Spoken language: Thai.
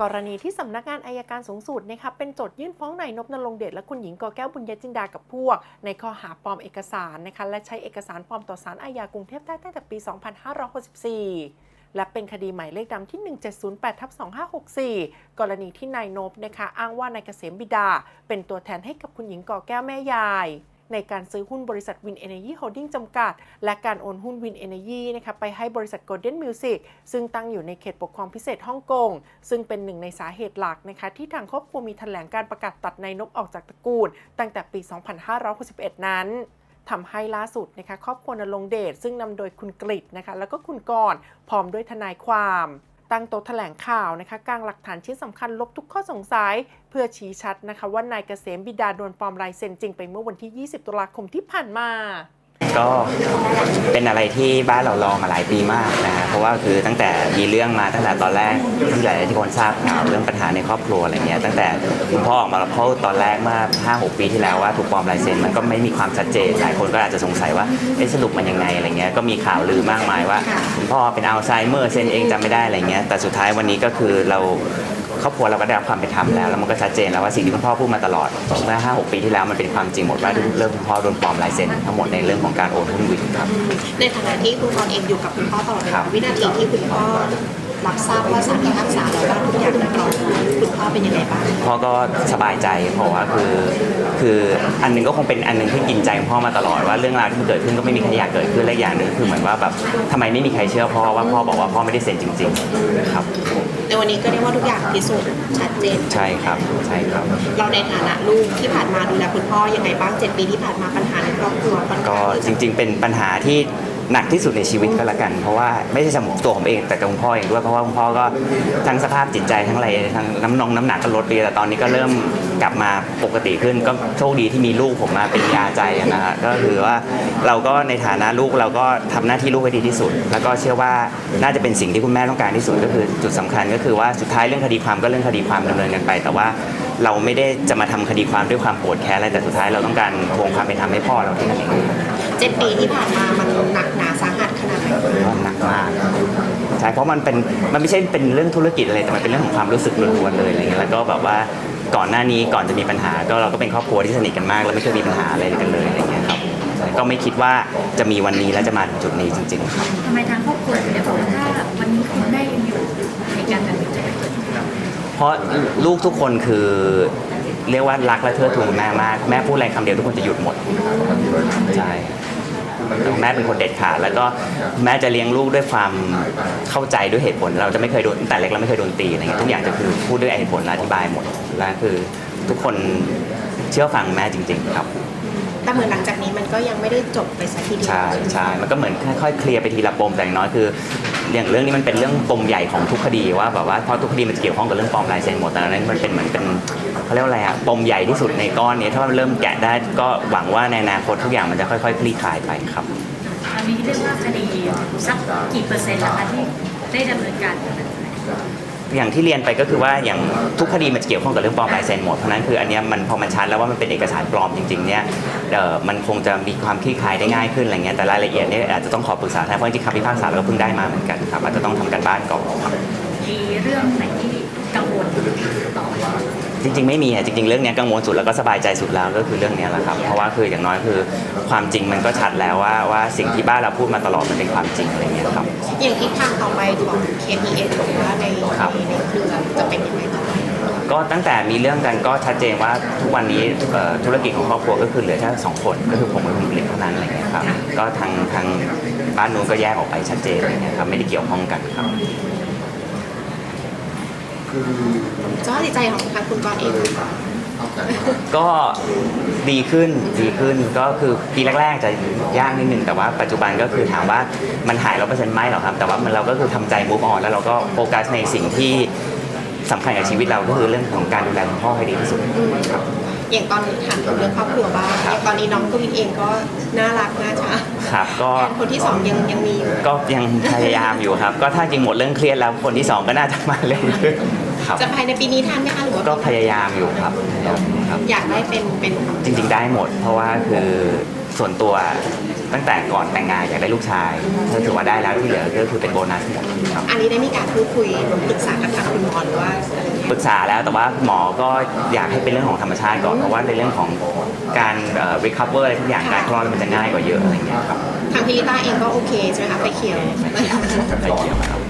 กรณีที่สำนักงานอายการสูงสุดนะคะเป็นโจทยื่นฟ้องนายนพนรงเดชและคุณหญิงกอแก้วบุญญจินดากับพวก ในข้อหาปลอมเอกสารนะคะและใช้เอกสารปลอมต่อสารอาญากรุงเทพใต้ตั้งแต่ปี 2564และเป็นคดีหมายเลขดำที่ 1708ทับ2564 กรณีที่นายนพนะคะ อ้างว่านายเกษมบิดา เป็นตัวแทนให้กับคุณหญิงกอแก้วแม่ยาย ในการซื้อหุ้นบริษัทวินเอเนจีโฮลดิ้งจำกัด และการโอนหุ้นวินเอเนจีนะคะไปให้บริษัท Golden Music ซึ่งตั้งอยู่ในเขตปกครองพิเศษฮ่องกง ซึ่งเป็นหนึ่งในสาเหตุหลักนะคะที่ทางครอบครัวมีแถลงการประกาศตัดนายนบออกจากตระกูล ตั้งแต่ปี 2561 นั้นทำให้ล่าสุดนะคะครอบครัวนรงเดชซึ่งนำโดยคุณกฤษนะคะแล้วก็คุณกรณ์พร้อมด้วยทนายความ ตั้งโต๊ะแถลงข่าวนะคะกลางหลักฐานชิ้นสำคัญลบทุกข้อสงสัย เพื่อชี้ชัดนะคะว่านายเกษมบิดาโดนปลอมลายเซ็นจริงไปเมื่อวันที่ 20 ตุลาคมที่ผ่านมา ก็เป็นอะไรที่บ้านเรารอมาหลายปีมากนะฮะเพราะว่าคือตั้งแต่มีเรื่องมาตั้งแต่ตอนแรกที่หลายๆที่คนทราบข่าวเรื่องปัญหาในครอบครัวอะไรเงี้ยตั้งแต่คุณพ่อออกมารับเขาตอนแรกเมื่อ5 6 ปีที่แล้วว่าถูกปลอมลายเซ็นมันก็ไม่มีความชัดเจนหลายคนก็อาจจะสงสัยว่าเอ๊ะสรุปมันยังไงอะไรเงี้ยก็มีข่าวลือมากมายว่า คุณพ่อเป็นอัลไซเมอร์เซ็นเองจำไม่ได้อะไรเงี้ยแต่สุดท้ายวันนี้ก็คือเรา ครอบครัวเราก็ได้รับความเป็นธรรมแล้วแล้วมันก็ชัดเจนแล้วว่าสิ่งที่คุณพ่อพูดมาตลอดเมื่อ5 6ปีที่แล้วมันเป็นความจริงหมดว่าเรื่องคุณพ่อโดนปลอมลายเซ็นทั้งหมดในเรื่องของการโอนหุ้นวินครับในฐานะที่คุณกรณ์เองอยู่กับคุณพ่อตลอดเวครัลาบวินาทีที่คุณพ่อ รับทราบว่าศาลพิพากษาแล้วว่าทุกอย่างเรียบร้อยคุณพ่อเป็นยังไงบ้างพ่อก็สบายใจเพราะว่าคือคืออันหนึงก็คงเป็นอันหนึงที่กินใจพ่อมาตลอดว่าเรื่องราวที่มันเกิดขึ้นก็ไม่มีใครอยากเกิดขึ้นและอีกอย่างหนึ่งคือเหมือนว่าแบบทำไมไม่มีใครเชื่อพ่อว่าพ่อบอกว่าพ่อไม่ได้เซ็นจริงๆครับในวันนี้ก็เรียกว่าทุกอย่างพิสูจน์ชัดเจนใช่ครับใช่ครับ เราในฐานะลูกที่ผ่านมาดูแลคุณพ่อยังไงบ้างเจ็ดปีที่ผ่านมาปัญหาในครอบครัวค่อนก็ข้างที่จริง ๆ เป็นปัญหาที่ หนักที่สุดในชีวิตก็แล้วกัน เพราะว่าไม่ใช่สำหรับตัวผมเอง แต่กับคุณพ่อเองด้วยเพราะว่าคุณพ่อก็ทั้งสภาพจิตใจทั้งอะไรทั้งน้ำนองน้ำหนักก็ลดไปแต่ตอนนี้ก็เริ่มกลับมาปกติขึ้น ก็โชคดีที่มีลูกผมมาเป็นยาใจนะฮะก็คือว่าเราก็ในฐานะลูกเราก็ทำหน้าที่ลูกให้ดีที่สุด แล้วก็เชื่อว่าน่าจะเป็นสิ่งที่คุณแม่ต้องการที่สุดก็คือจุดสำคัญก็คือว่าสุดท้ายเรื่องคดีความก็เรื่องคดีความดำเนินกันไป แต่ว่าเราไม่ได้จะมาทำคดีความด้วยความโกรธแค้นอะไรแต่สุดท้ายเราต้องการทวงความเป็นธรรมให้พ่อเราที่นั่นเอง เจ็ดปีที่ผ่านมามันหนักหนาสาหัสขนาดไหนก็หนักมากใช่เพราะมันเป็นมันไม่ใช่เป็นเรื่องธุรกิจอะไรแต่มันเป็นเรื่องของความรู้สึกล้วนๆเลยอะไรเงี้ยแล้วก็แบบว่าก่อนหน้านี้ก่อนจะมีปัญหา ก็เราก็เป็นครอบครัวที่สนิทกันมาก แล้วไม่เคยมีปัญหาอะไรกันเลยอะไรเงี้ยครับใช่ก็ไม่คิดว่าจะมีวันนี้และจะมาถึงจุดนี้จริงๆครับทำไมทางครอบครัวถึงได้บอกว่าถ้าวันนี้คุณแม่ยังอยู่เหตุการณ์แบบนี้จะไม่เกิดขึ้นเพราะลูกทุกคนคือ เรียกว่ารักและเทิดทูนแม่มากแม่พูดอะไรคำเดียวทุกคนจะหยุดหมดใช่แม่เป็นคนเด็ดขาดแล้วก็แม่จะเลี้ยงลูกด้วยความเข้าใจด้วยเหตุผล เราจะไม่เคยโดนตั้งแต่เล็กเราไม่เคยโดนตีอะไรเงี้ยทุกอย่างจะคือพูดด้วยเหตุผลอธิบายหมดและคือทุกคนเชื่อฟังแม่จริง ๆ ครับ แต่เหมือนหลังจากนี้มันก็ยังไม่ได้จบไปสักทีเดียวใช่ใช่มันก็เหมือนค่อยๆเคลียร์ไปทีละปมแต่อย่างน้อยคือ อย่างเรื่องนี้มันเป็นเรื่องปมใหญ่ของทุกคดีว่าแบบว่าเพราะทุกคดีมันจะเกี่ยวข้องกับเรื่องปลอมลายเซ็นหมดแต่อันนั้นมันเป็นเหมือนเป็นเขาเรียกว่าอะไรอะปมใหญ่ที่สุดในก้อนนี้ถ้ามันเริ่มแกะได้ก็หวังว่าในอนาคตทุกอย่างมันจะค่อยๆคลี่คลายไปครับตอนนี้เรียกว่าคดีสักกี่เปอร์เซ็นต์แล้วคะที่ได้ดำเนินการ อย่างที่เรียนไปก็คือว่าอย่างทุกคดีมันจะเกี่ยวข้องกับเรื่องปลอมลายเซ็นหมดเพราะนั้นคืออันเนี้ยมันพอมันชัดแล้วว่ามันเป็นเอกสารปลอมจริงๆเนี่ยเอ่อมันคงจะมีความคลี่คลายได้ง่ายขึ้นอะไรเงี้ยแต่รายละเอียดเนี่ยอาจจะต้องขอปรึกษาทางเพราะจริงๆคำพิพากษาเราก็เพิ่งได้มาเหมือนกันครับอาจจะต้องทำกันบ้านก่อนครับ มีเรื่องไหนที่กังวลต่อไหมจริงๆไม่มีอะจริงๆเรื่องเนี้ยกังวลสุดแล้วก็สบายใจสุดแล้วก็คือเรื่องเนี้ยแหละครับเพราะว่าคืออย่างน้อยคือความจริงมันก็ชัดแล้วว่าว่าสิ่งที่บ้านเราพูดมาตลอดมันเป็นความจริงอะไรเงี้ยครับ อย่างทิศทางต่อไปของ KPS หรือว่าในครับในเครือจะเป็นยังไงต่อไปก็ตั้งแต่มีเรื่องกันก็ชัดเจนว่าทุกวันนี้เอ่อธุรกิจของครอบครัวก็คือเหลือแค่สองคนก็คือผมกับคุณผลิตเท่านั้นอะไรเงี้ยครับก็ทางทางบ้านนู้นก็แยกออกไปชัดเจนอะไรเงี้ยครับไม่ได้เกี่ยวข้องกันครับสภาพจิตใจของทางคุณกรณ์เอง ก็ดีขึ้นดีขึ้นก็คือปีแรกๆจะยากนิดนึงแต่ว่าปัจจุบันก็คือถามว่ามันหายร้อยเปอร์เซ็นต์ไหมหรอกครับ แต่ว่ามันเราก็คือทำใจมูฟออนแล้วเราก็โฟกัสในสิ่งที่สำคัญกับชีวิตเราก็คือเรื่องของการดูแลคุณพ่อให้ดีที่สุดครับอย่างตอนนี้ถามถึงเรื่องครอบครัวบ้างอย่างตอนนี้น้องกวินเองก็น่ารักน่าชังครับก็แทนคนที่สองยังยังมีอยู่ก็ยังพยายามอยู่ครับ ก็ถ้าจริงหมดเรื่องเครียดแล้วคนที่สองก็น่าจะมาเร็วขึ้น ครับ จะภายในปีนี้ทันไหมคะหรือว่าก็พยายามอยู่ครับพยายามอยู่ครับ อยากได้เป็นเป็นจริง ๆ ได้หมด เพราะว่าคือส่วนตัวตั้งแต่ก่อนแต่งงานอยากได้ลูกชายก็ถือว่าได้แล้วที่เหลือก็คือเป็นโบนัสหมดครับ อันนี้ได้มีการพูดคุยปรึกษากับทางคุณหมอหรือว่าปรึกษาแล้วแต่ว่าหมอก็อยากให้เป็นเรื่องของธรรมชาติก่อนเพราะว่าในเรื่องของการเอ่อ recover อะไรทุกอย่างการคลอดมันจะง่ายกว่าเยอะอะไรอย่างเงี้ยครับทางพิลิต้าเองก็โอเคใช่ไหมคะไปเคียว ไปเกี่ยวครับ